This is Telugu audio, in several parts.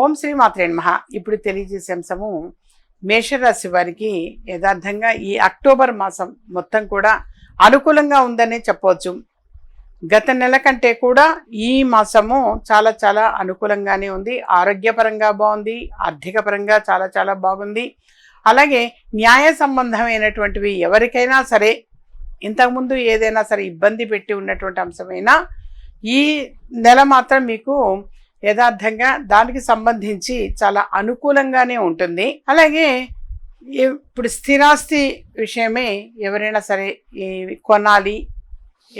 ఓం శ్రీ మాత్రే నమ. ఇప్పుడు తెలియజేసే అంశము మేషరాశి వారికి యథార్థంగా ఈ అక్టోబర్ మాసం మొత్తం కూడా అనుకూలంగా ఉందనే చెప్పవచ్చు. గత నెల కంటే కూడా ఈ మాసము చాలా చాలా అనుకూలంగానే ఉంది. ఆరోగ్యపరంగా బాగుంది ఆర్థిక పరంగా చాలా చాలా బాగుంది. అలాగే న్యాయ సంబంధమైనటువంటివి ఎవరికైనా సరే ఇంతకుముందు ఏదైనా సరే ఇబ్బంది పెట్టి ఉన్నటువంటి అంశమైనా ఈ నెల మాత్రం మీకు యథార్థంగా దానికి సంబంధించి చాలా అనుకూలంగానే ఉంటుంది. అలాగే ఇప్పుడు స్థిరాస్తి విషయమే ఎవరైనా సరే ఈ కొనాలి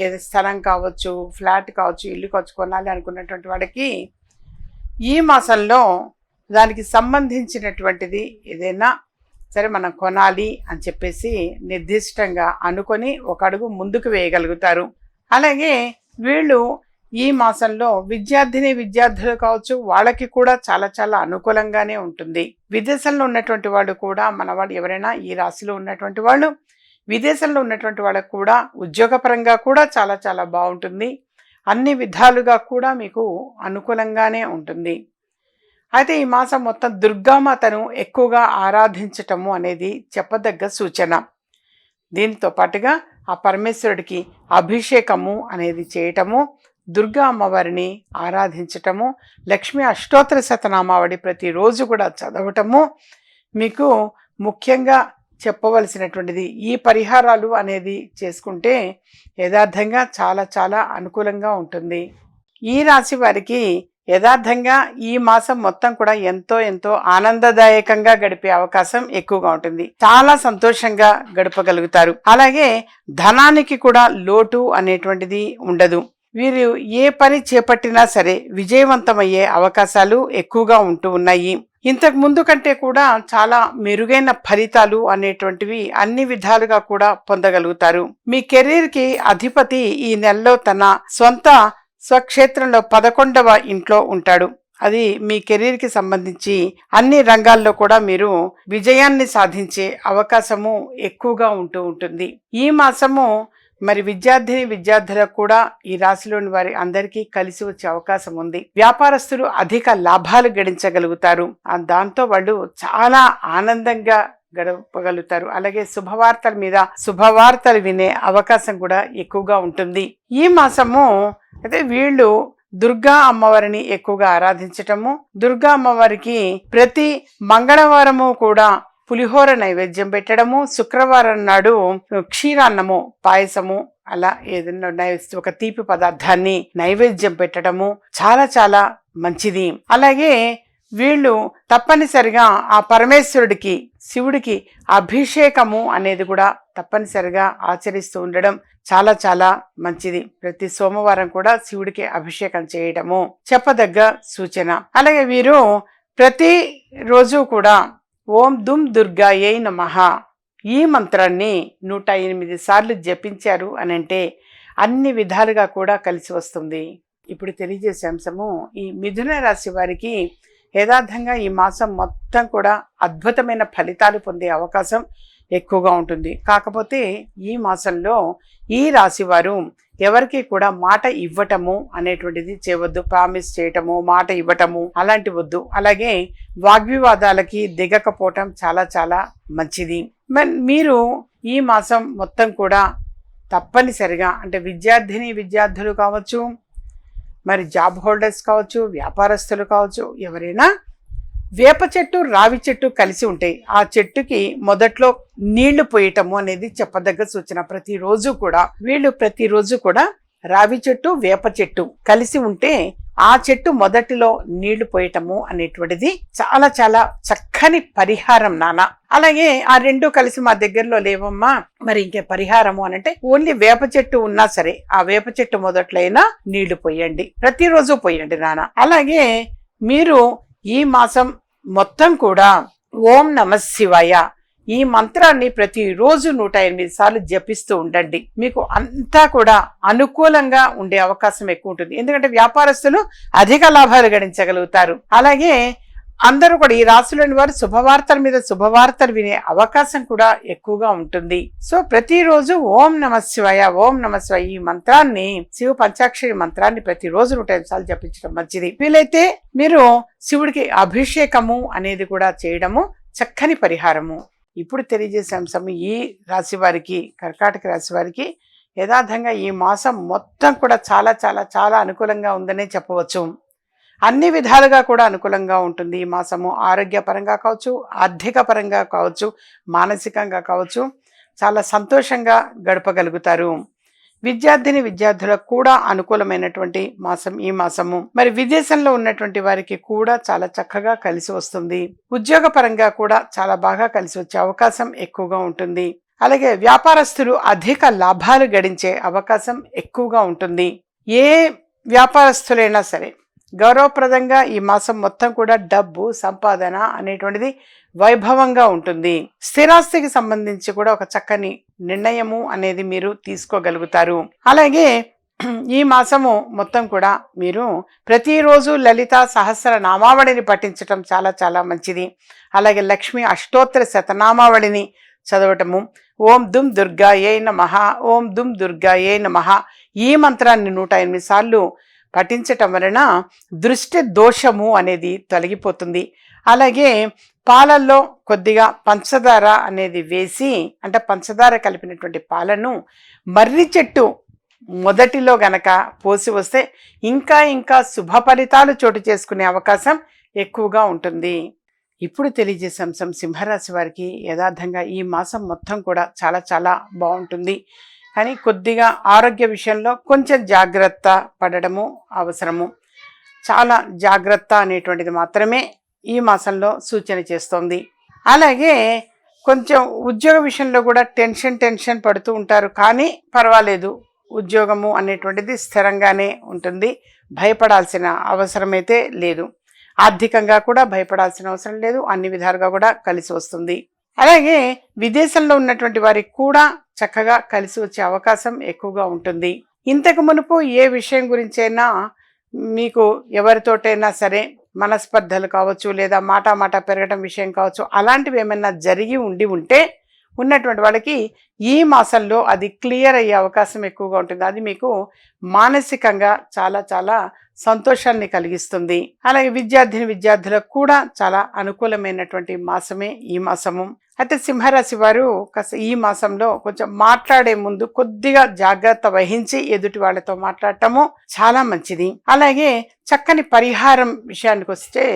ఏది స్థలం కావచ్చు ఫ్లాట్ కావచ్చు ఇల్లు కావచ్చు కొనాలి అనుకున్నటువంటి వాడికి ఈ మాసంలో దానికి సంబంధించినటువంటిది ఏదైనా సరే మనం కొనాలి అని చెప్పేసి నిర్దిష్టంగా అనుకొని ఒక అడుగు ముందుకు వేయగలుగుతారు. అలాగే వీళ్ళు ఈ మాసంలో విద్యార్థిని విద్యార్థులు కావచ్చు వాళ్ళకి కూడా చాలా చాలా అనుకూలంగానే ఉంటుంది. విదేశంలో ఉన్నటువంటి వాళ్ళు కూడా మనవాడు ఎవరైనా ఈ రాశిలో ఉన్నటువంటి వాళ్ళు విదేశంలో ఉన్నటువంటి వాళ్ళకు కూడా ఉద్యోగపరంగా కూడా చాలా చాలా బాగుంటుంది. అన్ని విధాలుగా కూడా మీకు అనుకూలంగానే ఉంటుంది. అయితే ఈ మాసం మొత్తం దుర్గామాతను ఎక్కువగా ఆరాధించటము అనేది చెప్పదగ్గ సూచన. దీంతో పాటుగా ఆ పరమేశ్వరుడికి అభిషేకము అనేది చేయటము దుర్గా అమ్మవారిని ఆరాధించటము లక్ష్మీ అష్టోత్తర శతనామావళి ప్రతిరోజు కూడా చదవటము మీకు ముఖ్యంగా చెప్పవలసినటువంటిది ఈ పరిహారాలు అనేది చేసుకుంటే యథార్థంగా చాలా చాలా అనుకూలంగా ఉంటుంది. ఈ రాశి వారికి యథార్థంగా ఈ మాసం మొత్తం కూడా ఎంతో ఎంతో ఆనందదాయకంగా గడిపే అవకాశం ఎక్కువగా ఉంటుంది. చాలా సంతోషంగా గడపగలుగుతారు. అలాగే ధనానికి కూడా లోటు అనేటువంటిది ఉండదు. వీరు ఏ పని చేపట్టినా సరే విజయవంతమయ్యే అవకాశాలు ఎక్కువగా ఉంటూ ఉన్నాయి. ఇంతకు ముందు కంటే కూడా చాలా మెరుగైన ఫలితాలు అనేటువంటివి అన్ని విధాలుగా కూడా పొందగలుగుతారు. మీ కెరీర్కి అధిపతి ఈ నెలలో తన సొంత స్వక్షేత్రంలో పదకొండవ ఇంట్లో ఉంటాడు. అది మీ కెరీర్కి సంబంధించి అన్ని రంగాల్లో కూడా మీరు విజయాన్ని సాధించే అవకాశము ఎక్కువగా ఉంటూ ఉంటుంది. ఈ మాసము మరి విద్యార్థిని విద్యార్థులకు కూడా ఈ రాశిలోని వారి అందరికీ కలిసి వచ్చే అవకాశం ఉంది. వ్యాపారస్తులు అధిక లాభాలు గడించగలుగుతారు. దాంతో వాళ్ళు చాలా ఆనందంగా గడపగలుగుతారు. అలాగే శుభవార్తల మీద శుభవార్తలు వినే అవకాశం కూడా ఎక్కువగా ఉంటుంది. ఈ మాసము అయితే వీళ్ళు దుర్గా అమ్మవారిని ఎక్కువగా ఆరాధించటము దుర్గా అమ్మవారికి ప్రతి మంగళవారము కూడా పులిహోర నైవేద్యం పెట్టడము శుక్రవారం నాడు క్షీరాన్నము పాయసము అలా ఏదైనా నై- ఒక తీపి పదార్థాన్ని నైవేద్యం పెట్టడము చాలా చాలా మంచిది. అలాగే వీళ్ళు తప్పనిసరిగా ఆ పరమేశ్వరుడికి శివుడికి అభిషేకము అనేది కూడా తప్పనిసరిగా ఆచరిస్తూ ఉండడం చాలా చాలా మంచిది. ప్రతి సోమవారం కూడా శివుడికి అభిషేకం చేయడము చెప్పదగ్గ సూచన. అలాగే వీరు ప్రతి రోజు కూడా ఓం దుమ్ దుర్గాయై నమ. ఈ మంత్రాన్ని నూట ఎనిమిది సార్లు జపించారు అని అంటే అన్ని విధాలుగా కూడా కలిసి వస్తుంది. ఇప్పుడు తెలియజేసే అంశము ఈ మిథున రాశి వారికి యథార్థంగా ఈ మాసం మొత్తం కూడా అద్భుతమైన ఫలితాలు పొందే అవకాశం ఎక్కువగా ఉంటుంది. కాకపోతే ఈ మాసంలో ఈ రాశివారు ఎవరికి కూడా మాట ఇవ్వటము అనేటువంటిది చేయవద్దు ప్రామిస్ చేయటము మాట ఇవ్వటము అలాంటి వద్దు. అలాగే వాగ్వివాదాలకి దిగకపోవటం చాలా చాలా మంచిది. మీరు ఈ మాసం మొత్తం కూడా తప్పనిసరిగా అంటే విద్యార్థిని విద్యార్థులు కావచ్చు మరి జాబ్ హోల్డర్స్ కావచ్చు వ్యాపారస్తులు కావచ్చు ఎవరైనా వేప చెట్టు రావి చెట్టు కలిసి ఉంటాయి ఆ చెట్టుకి మొదట్లో నీళ్ళు పోయటము అనేది చెప్పదగ్గ సూచన. ప్రతిరోజు కూడా వీళ్ళు ప్రతిరోజు కూడా రావి చెట్టు వేప చెట్టు కలిసి ఉంటే ఆ చెట్టు మొదటిలో నీళ్ళు పోయటము అనేటువంటిది చాలా చాలా చక్కని పరిహారం నాన్న అలాగే ఆ రెండు కలిసి మా దగ్గరలో లేవమ్మా మరి ఇంకే పరిహారము అని అంటే ఓన్లీ వేప చెట్టు ఉన్నా సరే ఆ వేప చెట్టు మొదట్లైనా నీళ్ళు పోయండి. ప్రతిరోజు పోయండి నాన్న అలాగే మీరు ఈ మాసం మొత్తం కూడా ఓం నమ శివాయ. ఈ మంత్రాన్ని ప్రతిరోజు నూట ఎనిమిది సార్లు జపిస్తూ ఉండండి. మీకు అంతా కూడా అనుకూలంగా ఉండే అవకాశం ఎక్కువ ఉంటుంది. ఎందుకంటే వ్యాపారస్తులు అధిక లాభాలు గడించగలుగుతారు. అలాగే అందరూ కూడా ఈ రాశిలోని వారు శుభవార్తల మీద శుభవార్తలు వినే అవకాశం కూడా ఎక్కువగా ఉంటుంది. సో ప్రతిరోజు ఓం నమ శివాయ ఓం నమ శివాయ ఈ మంత్రాన్ని శివ పంచాక్షరి మంత్రాన్ని ప్రతిరోజు నూట ఐదు సార్లు జపించడం మంచిది. వీలైతే మీరు శివుడికి అభిషేకము అనేది కూడా చేయడము చక్కని పరిహారము. ఇప్పుడు తెలియజేసే అంశం ఈ రాశి వారికి కర్కాటక రాశి వారికి యథార్థంగా ఈ మాసం మొత్తం కూడా చాలా చాలా చాలా అనుకూలంగా ఉందనే చెప్పవచ్చు. అన్ని విధాలుగా కూడా అనుకూలంగా ఉంటుంది. ఈ మాసము ఆరోగ్యపరంగా కావచ్చు ఆర్థిక పరంగా కావచ్చు మానసికంగా కావచ్చు చాలా సంతోషంగా గడపగలుగుతారు. విద్యార్థిని విద్యార్థులకు కూడా అనుకూలమైనటువంటి మాసం ఈ మాసము. మరి విదేశంలో ఉన్నటువంటి వారికి కూడా చాలా చక్కగా కలిసి వస్తుంది. ఉద్యోగ పరంగా కూడా చాలా బాగా కలిసి వచ్చే అవకాశం ఎక్కువగా ఉంటుంది. అలాగే వ్యాపారస్తులు అధిక లాభాలు గడించే అవకాశం ఎక్కువగా ఉంటుంది. ఏ వ్యాపారస్తులైనా సరే గౌరవప్రదంగా ఈ మాసం మొత్తం కూడా డబ్బు సంపాదన అనేటువంటిది వైభవంగా ఉంటుంది. స్థిరాస్తికి సంబంధించి కూడా ఒక చక్కని నిర్ణయము అనేది మీరు తీసుకోగలుగుతారు. అలాగే ఈ మాసము మొత్తం కూడా మీరు ప్రతిరోజు లలిత సహస్ర నామావళిని పఠించటం చాలా చాలా మంచిది. అలాగే లక్ష్మి అష్టోత్తర శతనామావళిని చదవటము. ఓం దుమ్ దుర్గా ఏ నమః ఓం దుమ్ దుర్గా ఏ నమః. ఈ మంత్రాన్ని నూట ఎనిమిది సార్లు పఠించటం వలన దృష్టి దోషము అనేది తొలగిపోతుంది. అలాగే పాలల్లో కొద్దిగా పంచదార అనేది వేసి అంటే పంచదార కలిపినటువంటి పాలను మర్రి చెట్టు మొదటిలో గనక పోసి వస్తే ఇంకా ఇంకా శుభ ఫలితాలు చోటు చేసుకునే అవకాశం ఎక్కువగా ఉంటుంది. ఇప్పుడు తెలియజేసే అంశం సింహరాశి వారికి యథార్థంగా ఈ మాసం మొత్తం కూడా చాలా చాలా బాగుంటుంది. కానీ కొద్దిగా ఆరోగ్య విషయంలో కొంచెం జాగ్రత్త పడడము అవసరము. చాలా జాగ్రత్త అనేటువంటిది మాత్రమే ఈ మాసంలో సూచన చేస్తోంది. అలాగే కొంచెం ఉద్యోగ విషయంలో కూడా టెన్షన్ టెన్షన్ పడుతూ ఉంటారు కానీ పర్వాలేదు. ఉద్యోగము అనేటువంటిది స్థిరంగానే ఉంటుంది. భయపడాల్సిన అవసరమైతే లేదు. ఆర్థికంగా కూడా భయపడాల్సిన అవసరం లేదు. అన్ని విధాలుగా కూడా కలిసి వస్తుంది. అలాగే విదేశంలో ఉన్నటువంటి వారికి కూడా చక్కగా కలిసి వచ్చే అవకాశం ఎక్కువగా ఉంటుంది. ఇంతకు మునుపు ఏ విషయం గురించైనా మీకు ఎవరితోటైనా సరే మనస్పర్ధలు కావచ్చు లేదా మాట మాట పెరగడం విషయం కావచ్చు అలాంటివి ఏమైనా జరిగి ఉండి ఉంటే ఉన్నటువంటి వాళ్ళకి ఈ మాసంలో అది క్లియర్ అయ్యే అవకాశం ఎక్కువగా ఉంటుంది. అది మీకు మానసికంగా చాలా చాలా సంతోషాన్ని కలిగిస్తుంది. అలాగే విద్యార్థిని విద్యార్థులకు కూడా చాలా అనుకూలమైనటువంటి మాసమే ఈ మాసము. అయితే సింహరాశి వారు ఈ మాసంలో కొంచెం మాట్లాడే ముందు కొద్దిగా జాగ్రత్త వహించి ఎదుటి వాళ్ళతో మాట్లాడటము చాలా మంచిది. అలాగే చక్కని పరిహారం విషయానికి వస్తే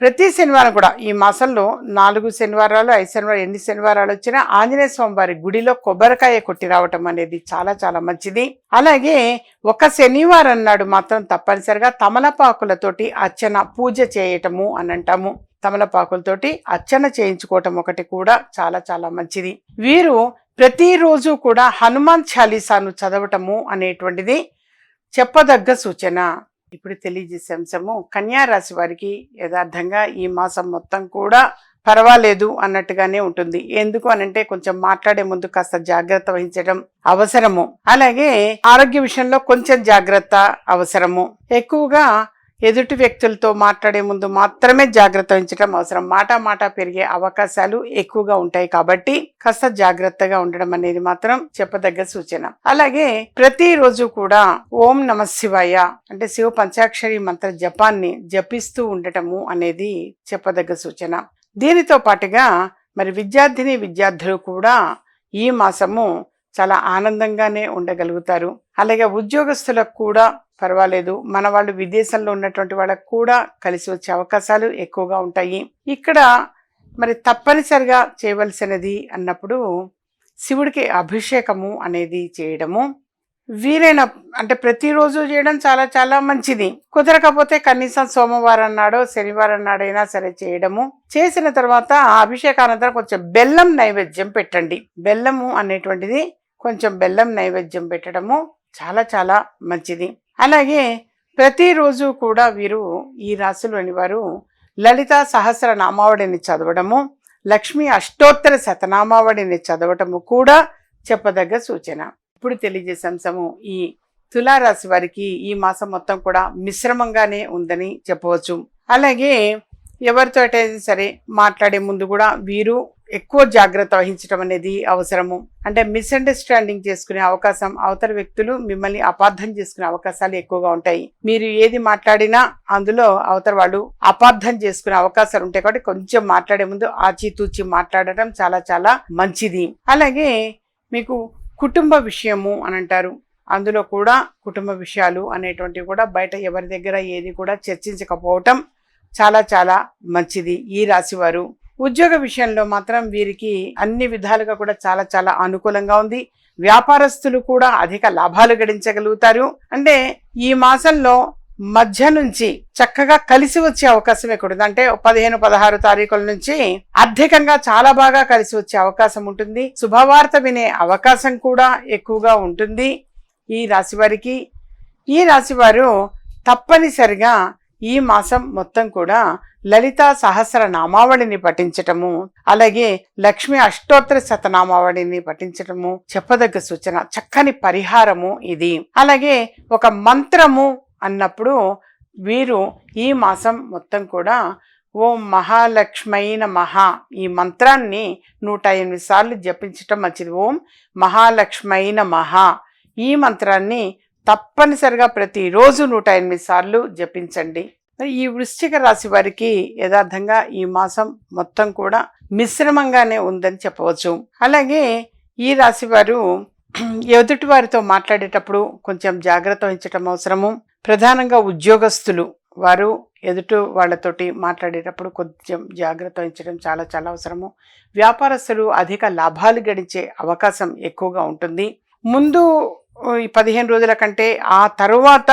ప్రతి శనివారం కూడా ఈ మాసంలో నాలుగు శనివారాలు ఐదు శనివారాలు ఎన్ని శనివారాలు వచ్చినా ఆంజనేయ స్వామి వారి గుడిలో కొబ్బరికాయ కొట్టి రావటం అనేది చాలా చాలా మంచిది. అలాగే ఒక శనివారం నాడు మాత్రం తప్పనిసరిగా తమలపాకులతోటి అర్చన పూజ చేయటము అని అంటాము తమలపాకులతోటి అర్చన చేయించుకోవటం ఒకటి కూడా చాలా చాలా మంచిది. వీరు ప్రతిరోజు కూడా హనుమాన్ చాలీసాను చదవటము అనేటువంటిది చెప్పదగ్గ సూచన. ఇప్పుడు తెలియజేసే అంశము కన్యా రాశి వారికి యథార్థంగా ఈ మాసం మొత్తం కూడా పర్వాలేదు అన్నట్టుగానే ఉంటుంది. ఎందుకు అనంటే కొంచెం మాట్లాడే ముందు కాస్త జాగ్రత్త వహించడం అవసరము. అలాగే ఆరోగ్య విషయంలో కొంచెం జాగ్రత్త అవసరము. ఎక్కువగా ఎదుటి వ్యక్తులతో మాట్లాడే ముందు మాత్రమే జాగ్రత్త వహించడం అవసరం. మాట మాట పెరిగే అవకాశాలు ఎక్కువగా ఉంటాయి కాబట్టి కాస్త జాగ్రత్తగా ఉండడం అనేది మాత్రం చెప్పదగ్గ సూచన. అలాగే ప్రతిరోజు కూడా ఓం నమ శివాయ అంటే శివ పంచాక్షరి మంత్ర జపాన్ని జపిస్తూ ఉండటము అనేది చెప్పదగ్గ సూచన. దీనితో పాటుగా మరి విద్యార్థిని విద్యార్థులు కూడా ఈ మాసము చాలా ఆనందంగానే ఉండగలుగుతారు. అలాగే ఉద్యోగస్తులకు కూడా పర్వాలేదు. మన వాళ్ళు విదేశంలో ఉన్నటువంటి వాళ్ళకు కూడా కలిసి వచ్చే అవకాశాలు ఎక్కువగా ఉంటాయి. ఇక్కడ మరి తప్పనిసరిగా చేయవలసినది అన్నప్పుడు శివుడికి అభిషేకము అనేది చేయడము. వీలైన అంటే ప్రతిరోజు చేయడం చాలా చాలా మంచిది. కుదరకపోతే కనీసం సోమవారం నాడో శనివారం నాడైనా సరే చేయడము. చేసిన తర్వాత ఆ అభిషేకానంతరం కొంచెం బెల్లం నైవేద్యం పెట్టండి. బెల్లము అనేటువంటిది కొంచెం బెల్లం నైవేద్యం పెట్టడము చాలా చాలా మంచిది. అలాగే ప్రతిరోజు కూడా వీరు ఈ రాశిలోని వారు లలిత సహస్ర నామావళిని చదవడము లక్ష్మి అష్టోత్తర శతనామావళిని చదవటము కూడా చెప్పదగ్గ సూచన. ఇప్పుడు తెలియజేసే అంశము ఈ తులారాశి వారికి ఈ మాసం మొత్తం కూడా మిశ్రమంగానే ఉందని చెప్పవచ్చు. అలాగే ఎవరితో అయితే సరే మాట్లాడే ముందు కూడా వీరు ఎక్కువ జాగ్రత్త వహించడం అనేది అవసరము. అంటే మిస్అండర్స్టాండింగ్ చేసుకునే అవకాశం అవతల వ్యక్తులు మిమ్మల్ని అపార్థం చేసుకునే అవకాశాలు ఎక్కువగా ఉంటాయి. మీరు ఏది మాట్లాడినా అందులో అవతల వాళ్ళు అపార్థం చేసుకునే అవకాశాలు ఉంటాయి కాబట్టి కొంచెం మాట్లాడే ముందు ఆచితూచి మాట్లాడటం చాలా చాలా మంచిది. అలాగే మీకు కుటుంబ విషయము అని అంటారు. అందులో కూడా కుటుంబ విషయాలు అనేటువంటివి కూడా బయట ఎవరి దగ్గర ఏది కూడా చర్చించకపోవటం చాలా చాలా మంచిది. ఈ రాశివారు ఉద్యోగ విషయంలో మాత్రం వీరికి అన్ని విధాలుగా కూడా చాలా చాలా అనుకూలంగా ఉంది. వ్యాపారస్తులు కూడా అధిక లాభాలు గడించగలుగుతారు. అంటే ఈ మాసంలో మధ్య నుంచి చక్కగా కలిసి వచ్చే అవకాశం ఎక్కడ అంటే పదిహేను పదహారు తారీఖుల నుంచి ఆర్థికంగా చాలా బాగా కలిసి వచ్చే అవకాశం ఉంటుంది. శుభవార్త వినే అవకాశం కూడా ఎక్కువగా ఉంటుంది. ఈ రాశి వారికి ఈ రాశివారు తప్పనిసరిగా ఈ మాసం మొత్తం కూడా లలితా సహస్ర నామావళిని పఠించటము అలాగే లక్ష్మి అష్టోత్తర శతనామావళిని పఠించటము చెప్పదగ్గ సూచన చక్కని పరిహారము ఇది. అలాగే ఒక మంత్రము అన్నప్పుడు వీరు ఈ మాసం మొత్తం కూడా ఓం మహాలక్ష్మైన మహా ఈ మంత్రాన్ని నూట ఎనిమిది సార్లు జపించటం మంచిది. ఓం మహాలక్ష్మైన మహా ఈ మంత్రాన్ని తప్పనిసరిగా ప్రతిరోజు నూట ఎనిమిది సార్లు జపించండి. ఈ వృశ్చిక రాశి వారికి యథార్థంగా ఈ మాసం మొత్తం కూడా మిశ్రమంగానే ఉందని చెప్పవచ్చు. అలాగే ఈ రాశి వారు ఎదుటి వారితో మాట్లాడేటప్పుడు కొంచెం జాగ్రత్త వహించటం అవసరము. ప్రధానంగా ఉద్యోగస్తులు వారు ఎదుటి వాళ్ళతోటి మాట్లాడేటప్పుడు కొంచెం జాగ్రత్త వహించడం చాలా చాలా అవసరము. వ్యాపారస్తులు అధిక లాభాలు గడించే అవకాశం ఎక్కువగా ఉంటుంది. ముందు ఈ పదిహేను రోజుల కంటే ఆ తరువాత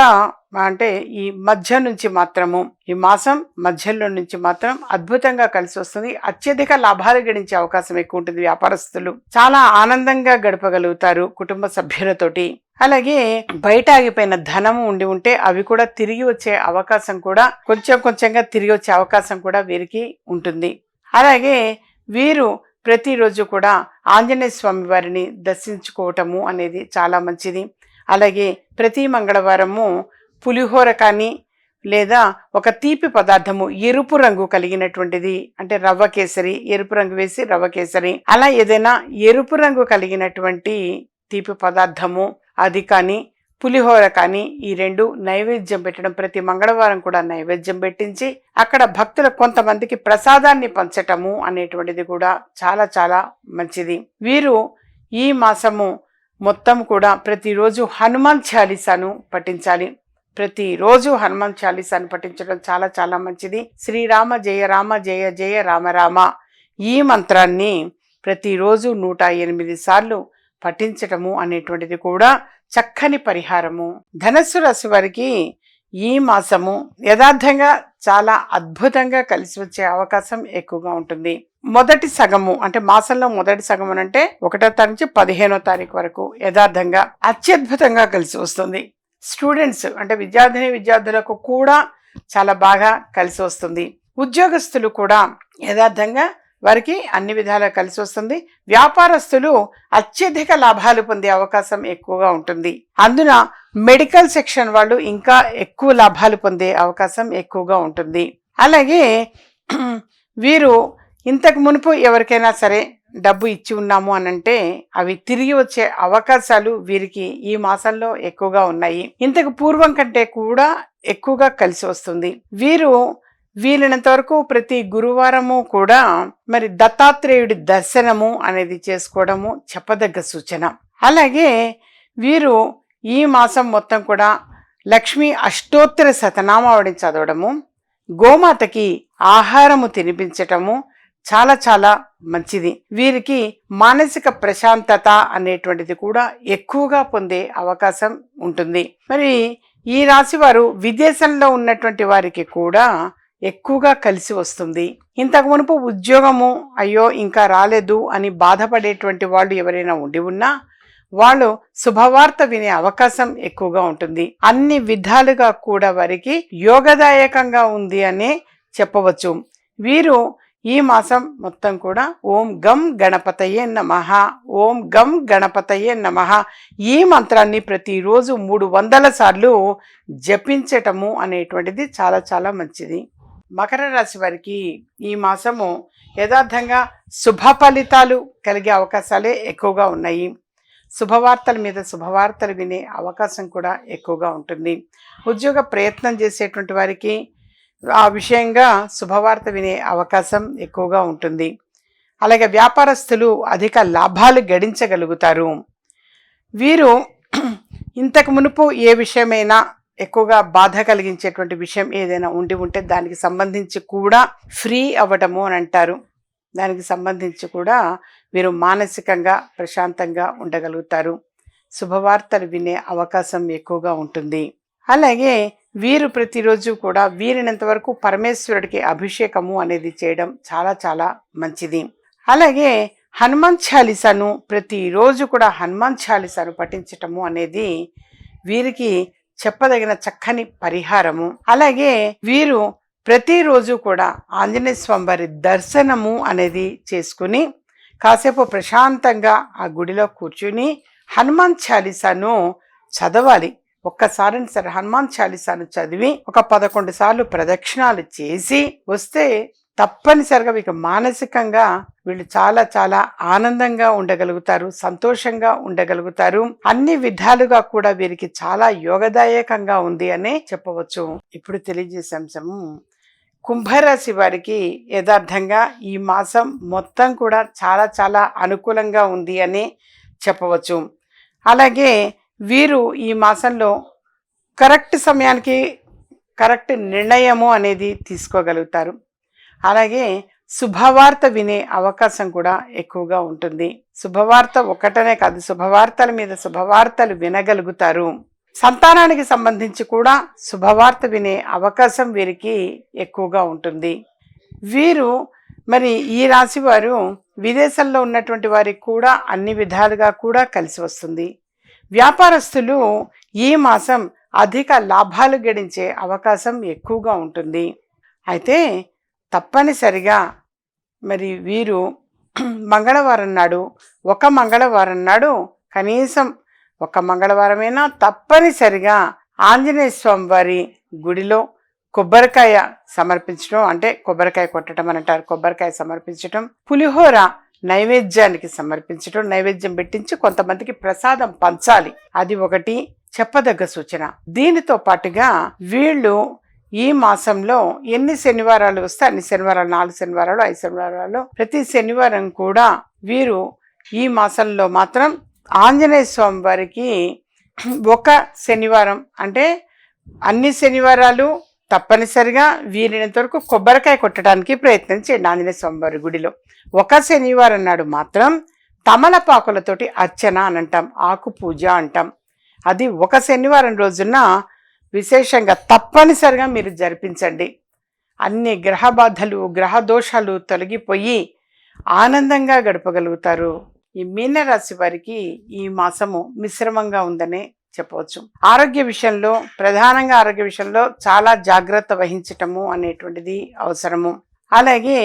అంటే ఈ మధ్య నుంచి మాత్రము ఈ మాసం మధ్యలో నుంచి మాత్రం అద్భుతంగా కలిసి వస్తుంది. అత్యధిక లాభాలు గడించే అవకాశం ఎక్కువ ఉంటుంది వ్యాపారస్తులు. చాలా ఆనందంగా గడపగలుగుతారు కుటుంబ సభ్యులతోటి. అలాగే బయట ఆగిపోయిన ధనము ఉండి ఉంటే అవి కూడా తిరిగి వచ్చే అవకాశం కూడా కొంచెం కొంచెంగా తిరిగి వచ్చే అవకాశం కూడా వీరికి ఉంటుంది. అలాగే వీరు ప్రతిరోజు కూడా ఆంజనేయ స్వామి వారిని దర్శించుకోవటము అనేది చాలా మంచిది. అలాగే ప్రతి మంగళవారము పులిహోర కానీ లేదా ఒక తీపి పదార్థము ఎరుపు రంగు కలిగినటువంటిది అంటే రవ్వ కేసరి ఎరుపు రంగు వేసి రవ్వ కేసరి అలా ఏదైనా ఎరుపు రంగు కలిగినటువంటి తీపి పదార్థము అది కానీ పులిహోర కానీ ఈ రెండు నైవేద్యం పెట్టడం ప్రతి మంగళవారం కూడా నైవేద్యం పెట్టించి అక్కడ భక్తుల కొంతమందికి ప్రసాదాన్ని పంచటము అనేటువంటిది కూడా చాలా చాలా మంచిది. వీరు ఈ మాసము మొత్తం కూడా ప్రతిరోజు హనుమాన్ చాలీసాను పఠించాలి. ప్రతిరోజు హనుమాన్ చాలీసాను పఠించడం చాలా చాలా మంచిది. శ్రీరామ జయ రామ జయ జయ రామ రామ ఈ మంత్రాన్ని ప్రతిరోజు నూట ఎనిమిది సార్లు పఠించటము అనేటువంటిది కూడా చక్కని పరిహారము. ధనస్సు రాశి వారికి ఈ మాసము యథార్థంగా చాలా అద్భుతంగా కలిసి వచ్చే అవకాశం ఎక్కువగా ఉంటుంది. మొదటి సగము అంటే మాసంలో మొదటి సగం అంటే ఒకటో తారీఖు పదిహేనో తారీఖు వరకు యథార్థంగా అత్యద్భుతంగా కలిసి వస్తుంది. స్టూడెంట్స్ అంటే విద్యార్థిని విద్యార్థులకు కూడా చాలా బాగా కలిసి వస్తుంది. ఉద్యోగస్తులు కూడా యథార్థంగా వారికి అన్ని విధాలా కలిసి వస్తుంది. వ్యాపారస్తులు అత్యధిక లాభాలు పొందే అవకాశం ఎక్కువగా ఉంటుంది. అందున మెడికల్ సెక్షన్ వాళ్ళు ఇంకా ఎక్కువ లాభాలు పొందే అవకాశం ఎక్కువగా ఉంటుంది. అలాగే వీరు ఇంతకు మునుపు ఎవరికైనా సరే డబ్బు ఇచ్చి ఉన్నాము అనంటే అవి తిరిగి వచ్చే అవకాశాలు వీరికి ఈ మాసంలో ఎక్కువగా ఉన్నాయి. ఇంతకు పూర్వం కంటే కూడా ఎక్కువగా కలిసి వస్తుంది. వీరు వీలైనంత వరకు ప్రతి గురువారము కూడా మరి దత్తాత్రేయుడి దర్శనము అనేది చేసుకోవడము చెప్పదగ్గ సూచన. అలాగే వీరు ఈ మాసం మొత్తం కూడా లక్ష్మి అష్టోత్తర శతనామావళి చదవడము గోమాతకి ఆహారము తినిపించటము చాలా చాలా మంచిది. వీరికి మానసిక ప్రశాంతత అనేటువంటిది కూడా ఎక్కువగా పొందే అవకాశం ఉంటుంది. మరి ఈ రాశి వారు విదేశంలో ఉన్నటువంటి వారికి కూడా ఎక్కువగా కలిసి వస్తుంది. ఇంతకు మునుపు ఉద్యోగము అయ్యో ఇంకా రాలేదు అని బాధపడేటువంటి వాళ్ళు ఎవరైనా ఉండి ఉన్నా వాళ్ళు శుభవార్త వినే అవకాశం ఎక్కువగా ఉంటుంది. అన్ని విధాలుగా కూడా వారికి యోగదాయకంగా ఉంది అని చెప్పవచ్చు. వీరు ఈ మాసం మొత్తం కూడా ఓం గం గణపతయే నమః ఓం గం గణపతయే నమః ఈ మంత్రాన్ని ప్రతిరోజు మూడు వందల సార్లు జపించటము అనేటువంటిది చాలా చాలా మంచిది. మకర రాశి వారికి ఈ మాసము యథార్థంగా శుభ ఫలితాలు కలిగే అవకాశాలే ఎక్కువగా ఉన్నాయి. శుభవార్తల మీద శుభవార్తలు వినే అవకాశం కూడా ఎక్కువగా ఉంటుంది. ఉద్యోగ ప్రయత్నం చేసేటువంటి వారికి ఆ విషయంగా శుభవార్త వినే అవకాశం ఎక్కువగా ఉంటుంది. అలాగే వ్యాపారస్తులు అధిక లాభాలు గడించగలుగుతారు. వీరు ఇంతకు మునుపు ఏ విషయమైనా ఎక్కువగా బాధ కలిగించేటువంటి విషయం ఏదైనా ఉండి ఉంటే దానికి సంబంధించి కూడా ఫ్రీ అవ్వటము అని అంటారు. దానికి సంబంధించి కూడా వీరు మానసికంగా ప్రశాంతంగా ఉండగలుగుతారు. శుభవార్తలు వినే అవకాశం ఎక్కువగా ఉంటుంది. అలాగే వీరు ప్రతిరోజు కూడా వీరినంత వరకు పరమేశ్వరుడికి అభిషేకము అనేది చేయడం చాలా చాలా మంచిది. అలాగే హనుమాన్ చాలీసాను ప్రతిరోజు కూడా హనుమాన్ చాలీసాను పఠించటము అనేది వీరికి చెప్పదగిన చక్కని పరిహారము. అలాగే వీరు ప్రతిరోజు కూడా ఆంజనేయ స్వామి వారి దర్శనము అనేది చేసుకుని కాసేపు ప్రశాంతంగా ఆ గుడిలో కూర్చుని హనుమాన్ చాలీసాను చదవాలి. ఒక్కసారిని సరే హనుమాన్ చాలీసాను చదివి ఒక పదకొండు సార్లు ప్రదక్షిణాలు చేసి వస్తే తప్పనిసరిగా మీకు మానసికంగా వీళ్ళు చాలా చాలా ఆనందంగా ఉండగలుగుతారు సంతోషంగా ఉండగలుగుతారు. అన్ని విధాలుగా కూడా వీరికి చాలా యోగదాయకంగా ఉంది అని చెప్పవచ్చు. ఇప్పుడు తెలియజేసే అంశము కుంభరాశి వారికి యథార్థంగా ఈ మాసం మొత్తం కూడా చాలా చాలా అనుకూలంగా ఉంది అని చెప్పవచ్చు. అలాగే వీరు ఈ మాసంలో కరెక్ట్ సమయానికి కరెక్ట్ నిర్ణయము అనేది తీసుకోగలుగుతారు. అలాగే శుభవార్త వినే అవకాశం కూడా ఎక్కువగా ఉంటుంది. శుభవార్త ఒకటనే కాదు శుభవార్తల మీద శుభవార్తలు వినగలుగుతారు. సంతానానికి సంబంధించి కూడా శుభవార్త వినే అవకాశం వీరికి ఎక్కువగా ఉంటుంది. వీరు మరి ఈ రాశి వారు విదేశాల్లో ఉన్నటువంటి వారికి కూడా అన్ని విధాలుగా కూడా కలిసి వస్తుంది. వ్యాపారస్తులు ఈ మాసం అధిక లాభాలు గడించే అవకాశం ఎక్కువగా ఉంటుంది. అయితే తప్పనిసరిగా మరి వీరు మంగళవారం నాడు ఒక మంగళవారం నాడు కనీసం ఒక మంగళవారమైనా తప్పనిసరిగా ఆంజనేయ స్వామి వారి గుడిలో కొబ్బరికాయ సమర్పించడం అంటే కొబ్బరికాయ కొట్టడం అని అంటారు. కొబ్బరికాయ సమర్పించడం పులిహోర నైవేద్యానికి సమర్పించడం నైవేద్యం పెట్టించి కొంతమందికి ప్రసాదం పంచాలి. అది ఒకటి చెప్పదగ్గ సూచన. దీనితో పాటుగా వీళ్ళు ఈ మాసంలో ఎన్ని శనివారాలు వస్తే అన్ని శనివారాలు నాలుగు శనివారాలు ఐదు శనివారాలు ప్రతి శనివారం కూడా వీరు ఈ మాసంలో మాత్రం ఆంజనేయ స్వామి వారికి ఒక శనివారం అంటే అన్ని శనివారాలు తప్పనిసరిగా వీరినంత వరకు కొబ్బరికాయ కొట్టడానికి ప్రయత్నం చేయండి ఆంజనేయ స్వామివారి గుడిలో. ఒక శనివారం నాడు మాత్రం తమలపాకులతోటి అర్చన అని అంటాం ఆకు పూజ అంటాం. అది ఒక శనివారం రోజున విశేషంగా తప్పనిసరిగా మీరు జరిపించండి. అన్ని గ్రహ బాధలు గ్రహ దోషాలు తొలగిపోయి ఆనందంగా గడపగలుగుతారు. ఈ మీనరాశి వారికి ఈ మాసము మిశ్రమంగా ఉందనే చెప్పవచ్చు. ఆరోగ్య విషయంలో ప్రధానంగా ఆరోగ్య విషయంలో చాలా జాగ్రత్త వహించటము అనేటువంటిది అవసరము. అలాగే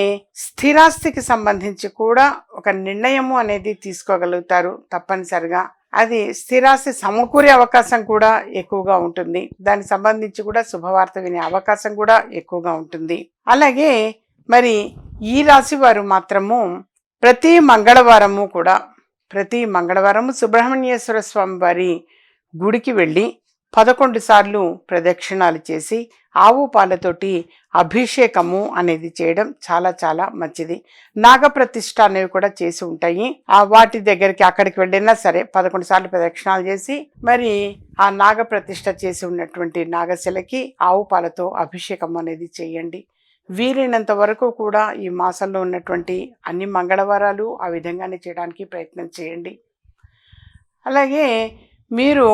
స్థిరాస్తికి సంబంధించి కూడా ఒక నిర్ణయము అనేది తీసుకోగలుగుతారు తప్పనిసరిగా. అది స్థిరాస్తి సమకూరే అవకాశం కూడా ఎక్కువగా ఉంటుంది. దానికి సంబంధించి కూడా శుభవార్త వినే అవకాశం కూడా ఎక్కువగా ఉంటుంది. అలాగే మరి ఈ రాశి వారు మాత్రము ప్రతి మంగళవారము కూడా ప్రతి మంగళవారము సుబ్రహ్మణ్యేశ్వర స్వామి వారి గుడికి వెళ్ళి పదకొండు సార్లు ప్రదక్షిణాలు చేసి ఆవు పాలతోటి అభిషేకము అనేది చేయడం చాలా చాలా మంచిది. నాగప్రతిష్ఠ అనేవి కూడా చేసి ఉంటాయి. ఆ వాటి దగ్గరికి అక్కడికి వెళ్ళినా సరే పదకొండు సార్లు ప్రదక్షిణాలు చేసి మరి ఆ నాగప్రతిష్ఠ చేసి ఉన్నటువంటి నాగశిలకి ఆవు పాలతో అభిషేకం అనేది చేయండి. వీలైనంత వరకు కూడా ఈ మాసంలో ఉన్నటువంటి అన్ని మంగళవారాలు ఆ విధంగానే చేయడానికి ప్రయత్నం చేయండి. అలాగే మీరు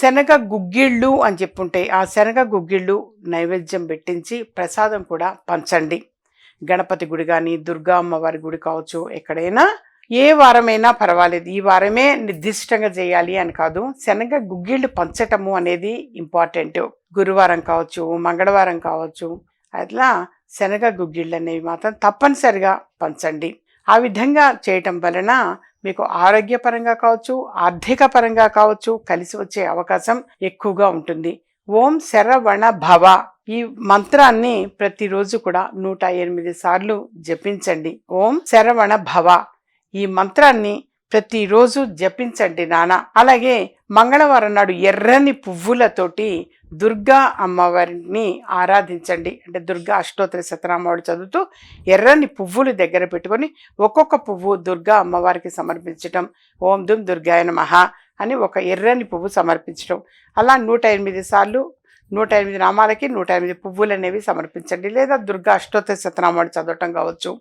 శనగ గుగ్గిళ్ళు అని చెప్పుంటాయి ఆ శనగ గుగ్గిళ్ళు నైవేద్యం పెట్టించి ప్రసాదం కూడా పంచండి. గణపతి గుడి కానీ దుర్గా అమ్మవారి గుడి కావచ్చు ఎక్కడైనా ఏ వారమైనా పర్వాలేదు. ఈ వారమే నిర్దిష్టంగా చేయాలి అని కాదు శనగ గుగ్గిళ్ళు పంచటము అనేది ఇంపార్టెంట్. గురువారం కావచ్చు మంగళవారం కావచ్చు అట్లా శనగ గుగ్గిళ్ళు అనేవి మాత్రం తప్పనిసరిగా పంచండి. ఆ విధంగా చేయటం వలన మీకు ఆరోగ్యపరంగా కావచ్చు ఆర్థిక పరంగా కావచ్చు కలిసి వచ్చే అవకాశం ఎక్కువగా ఉంటుంది. ఓం శరవణ భవ ఈ మంత్రాన్ని ప్రతిరోజు కూడా నూట ఎనిమిది సార్లు జపించండి. ఓం శరవణ భవ ఈ మంత్రాన్ని ప్రతిరోజు జపించండి నాన్న అలాగే మంగళవారం నాడు ఎర్రని పువ్వులతోటి దుర్గా అమ్మవారిని ఆరాధించండి. అంటే దుర్గా అష్టోత్తర శతనామాడు చదువుతూ ఎర్రని పువ్వులు దగ్గర పెట్టుకొని ఒక్కొక్క పువ్వు దుర్గా అమ్మవారికి సమర్పించటం. ఓం దుమ్ దుర్గాయ మహా అని ఒక ఎర్రని పువ్వు సమర్పించడం అలా నూట ఎనిమిది సార్లు నూట ఎనిమిది నామాలకి నూట ఎనిమిది పువ్వులు అనేవి సమర్పించండి. లేదా దుర్గా అష్టోత్తర శతనామాడు చదవటం కావచ్చు.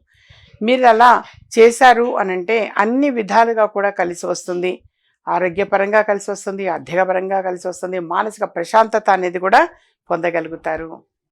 మీరు అలా చేశారు అని అంటే అన్ని విధాలుగా కూడా కలిసి వస్తుంది. ఆరోగ్యపరంగా కలిసి వస్తుంది ఆర్థికపరంగా కలిసి వస్తుంది మానసిక ప్రశాంతత అనేది కూడా పొందగలుగుతారు.